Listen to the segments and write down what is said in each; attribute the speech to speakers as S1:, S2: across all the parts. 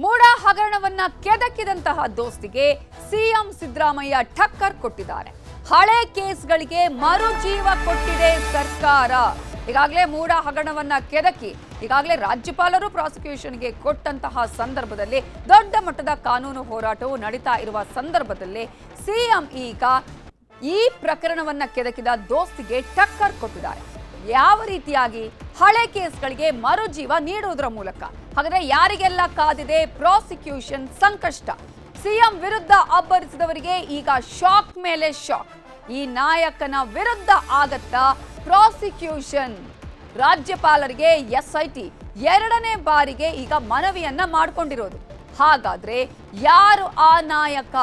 S1: ಮೂಡ ಹಗರಣವನ್ನ ಕೆದಕಿದಂತಹ ದೋಸ್ತಿಗೆ CM Siddaramaiah ಠಕ್ಕರ್ ಕೊಟ್ಟಿದ್ದಾರೆ. ಹಳೆ ಕೇಸ್ಗಳಿಗೆ ಮರುಜೀವ ಕೊಟ್ಟಿದೆ ಸರ್ಕಾರ. ಈಗಾಗಲೇ ಮೂಡ ಹಗರಣವನ್ನ ಕೆದಕಿ, ಈಗಾಗಲೇ ರಾಜ್ಯಪಾಲರು ಪ್ರಾಸಿಕ್ಯೂಷನ್ಗೆ ಕೊಟ್ಟಂತಹ ಸಂದರ್ಭದಲ್ಲಿ ದೊಡ್ಡ ಮಟ್ಟದ ಕಾನೂನು ಹೋರಾಟವು ನಡೀತಾ ಇರುವ ಸಂದರ್ಭದಲ್ಲಿ ಸಿಎಂ ಈಗ ಈ ಪ್ರಕರಣವನ್ನ ಕೆದಕಿದ ದೋಸ್ತಿಗೆ ಟಕ್ಕರ್ ಕೊಟ್ಟಿದ್ದಾರೆ. ಯಾವ ರೀತಿಯಾಗಿ ಹಳೆ ಕೇಸ್ಗಳಿಗೆ ಮರುಜೀವ ನೀಡುವುದರ ಮೂಲಕ? ಹಾಗಾದ್ರೆ ಯಾರಿಗೆಲ್ಲ ಕಾದಿದೆ ಪ್ರಾಸಿಕ್ಯೂಷನ್ ಸಂಕಷ್ಟ? ಸಿಎಂ ವಿರುದ್ಧ ಅಬ್ಬರಿಸಿದವರಿಗೆ ಈಗ ಶಾಕ್ ಮೇಲೆ ಶಾಕ್. ಈ ನಾಯಕನ ವಿರುದ್ಧ ಆಗತ್ತಾ ಪ್ರಾಸಿಕ್ಯೂಷನ್? ರಾಜ್ಯಪಾಲರಿಗೆ ಎಸ್ಐಟಿ ಎರಡನೇ ಬಾರಿಗೆ ಈಗ ಮನವಿಯನ್ನ ಮಾಡಿಕೊಂಡಿರೋದು. ಹಾಗಾದ್ರೆ ಯಾರು ಆ ನಾಯಕ?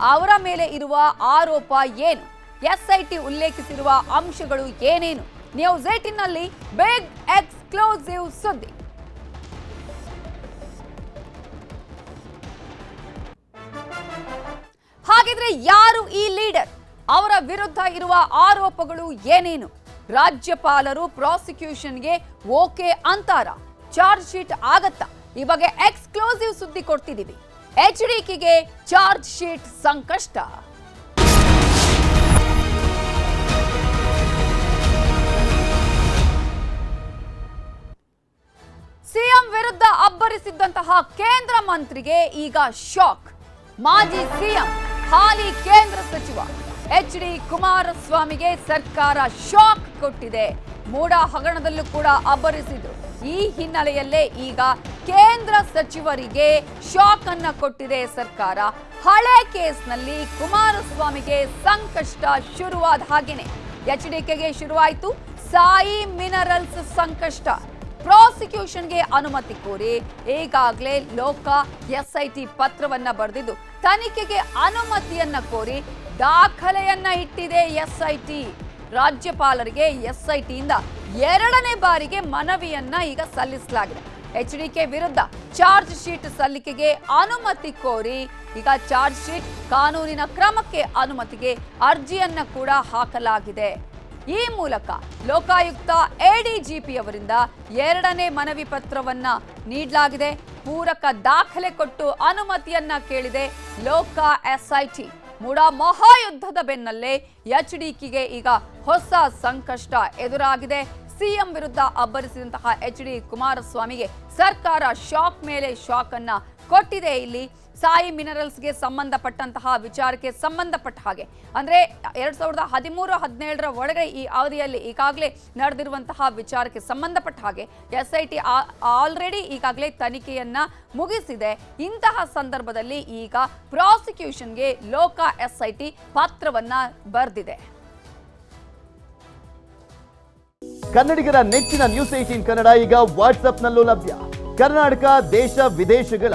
S1: ಅವರ ಮೇಲೆ ಇರುವ ಆರೋಪ ಏನು? ಎಸ್ಐಟಿ ಉಲ್ಲೇಖಿಸಿರುವ ಅಂಶಗಳು ಏನೇನು? ನ್ಯೂಸ್ ಏಟಿನಲ್ಲಿ ಬಿಗ್ ಎಕ್ಸ್ಕ್ಲೂಸಿವ್ ಸುದ್ದಿ. ಹಾಗಿದ್ರೆ ಯಾರು ಈ ಲೀಡರ್? ಅವರ ವಿರುದ್ಧ ಇರುವ ಆರೋಪಗಳು ಏನೇನು? ರಾಜ್ಯಪಾಲರು ಪ್ರಾಸಿಕ್ಯೂಷನ್ಗೆ ಓಕೆ ಅಂತಾರ? ಚಾರ್ಜ್ ಶೀಟ್ ಆಗತ್ತಾ? ಈ ಬಗ್ಗೆ ಎಕ್ಸ್ಕ್ಲೂಸಿವ್ ಸುದ್ದಿ ಕೊಡ್ತಿದ್ದೀವಿ. ಎಚ್ ಡಿಕೆಗೆ ಚಾರ್ಜ್ ಶೀಟ್ ಸಂಕಷ್ಟ. ಅಬ್ಬರಿಸಿದ್ದಂತಹ ಕೇಂದ್ರ ಮಂತ್ರಿಗೆ ಈಗ ಶಾಕ್. ಮಾಜಿ ಸಿಎಂ, ಹಾಲಿ ಕೇಂದ್ರ ಸಚಿವ ಎಚ್ ಡಿ ಕುಮಾರಸ್ವಾಮಿಗೆ ಸರ್ಕಾರ ಶಾಕ್ ಕೊಟ್ಟಿದೆ. ಮೂಡ ಹಗರಣದಲ್ಲೂ ಕೂಡ ಅಬ್ಬರಿಸಿದ್ರು. ಈ ಹಿನ್ನೆಲೆಯಲ್ಲೇ ಈಗ ಕೇಂದ್ರ ಸಚಿವರಿಗೆ ಶಾಕ್ ಅನ್ನ ಕೊಟ್ಟಿದೆ ಸರ್ಕಾರ. ಹಳೆ ಕೇಸ್ನಲ್ಲಿ ಕುಮಾರಸ್ವಾಮಿಗೆ ಸಂಕಷ್ಟ ಶುರುವಾದ ಹಾಗೇನೆ. ಎಚ್ ಡಿಕೆಗೆ ಶುರುವಾಯಿತು ಸಾಯಿ ಮಿನರಲ್ಸ್ ಸಂಕಷ್ಟ. ಪ್ರಾಸಿಕ್ಯೂಷನ್ಗೆ ಅನುಮತಿ ಕೋರಿ ಈಗಾಗಲೇ ಲೋಕ ಎಸ್ಐಟಿ ಪತ್ರವನ್ನ ಬರೆದಿದ್ದು, ತನಿಖೆಗೆ ಅನುಮತಿಯನ್ನ ಕೋರಿ ದಾಖಲೆಯನ್ನ ಇಟ್ಟಿದೆ ಎಸ್ಐಟಿ. ರಾಜ್ಯಪಾಲರಿಗೆ ಎಸ್ಐಟಿಯಿಂದ ಎರಡನೇ ಬಾರಿಗೆ ಮನವಿಯನ್ನ ಈಗ ಸಲ್ಲಿಸಲಾಗಿದೆ. ಎಚ್ ಡಿಕೆ ವಿರುದ್ಧ ಚಾರ್ಜ್ ಶೀಟ್ ಸಲ್ಲಿಕೆಗೆ ಅನುಮತಿ ಕೋರಿ ಈಗ ಚಾರ್ಜ್ ಶೀಟ್ ಕಾನೂನಿನ ಕ್ರಮಕ್ಕೆ ಅನುಮತಿಗೆ ಅರ್ಜಿಯನ್ನ ಕೂಡ ಹಾಕಲಾಗಿದೆ. ಈ ಮೂಲಕ ಲೋಕಾಯುಕ್ತ ಎಡಿಜಿಪಿ ಅವರಿಂದ ಎರಡನೇ ಮನವಿ ಪತ್ರವನ್ನ ನೀಡಲಾಗಿದೆ. ಪೂರಕ ದಾಖಲೆ ಕೊಟ್ಟು ಅನುಮತಿಯನ್ನ ಕೇಳಿದೆ ಲೋಕ ಎಸ್ಐಟಿ. ಮೂಡ ಮಹಾಯುದ್ಧದ ಬೆನ್ನಲ್ಲೇ ಎಚ್ ಡಿಕಿಗೆ ಈಗ ಹೊಸ ಸಂಕಷ್ಟ ಎದುರಾಗಿದೆ. ಸಿಎಂ ವಿರುದ್ಧ ಅಬ್ಬರಿಸಿದಂತಹ ಎಚ್ ಡಿ ಕುಮಾರಸ್ವಾಮಿಗೆ ಸರ್ಕಾರ ಶಾಕ್ ಮೇಲೆ ಶಾಕ್ ಅನ್ನ ಕೊಟ್ಟಿದೆ ಇಲ್ಲಿ. ಸಾಯಿ ಮಿನರಲ್ಸ್ಗೆ ಸಂಬಂಧಪಟ್ಟಂತಹ ವಿಚಾರಕ್ಕೆ ಸಂಬಂಧಪಟ್ಟ ಹಾಗೆ. ಅಂದರೆ ಎರಡು ಸಾವಿರದ ಹದಿಮೂರು, ಹದಿನೇಳರ ಒಳಗೆ ಈ ಅವಧಿಯಲ್ಲಿ ಈಗಾಗಲೇ ನಡೆದಿರುವಂತಹ ವಿಚಾರಕ್ಕೆ ಸಂಬಂಧಪಟ್ಟ ಹಾಗೆ ಎಸ್ ಐ ಟಿ ಆಲ್ರೆಡಿ ಈಗಾಗಲೇ ತನಿಖೆಯನ್ನು ಮುಗಿಸಿದೆ. ಇಂತಹ ಸಂದರ್ಭದಲ್ಲಿ ಈಗ ಪ್ರಾಸಿಕ್ಯೂಷನ್ಗೆ ಲೋಕ ಎಸ್ ಐ ಟಿ ಪಾತ್ರವನ್ನು ಬರೆದಿದೆ.
S2: ಕನ್ನಡಿಗರ ನೆಚ್ಚಿನ ನ್ಯೂಸ್ ಏಟೀನ್ ಕನ್ನಡ ಈಗ ವಾಟ್ಸ್ಆಪ್ನಲ್ಲೂ ಲಭ್ಯ. ಕರ್ನಾಟಕ, ದೇಶ, ವಿದೇಶಗಳ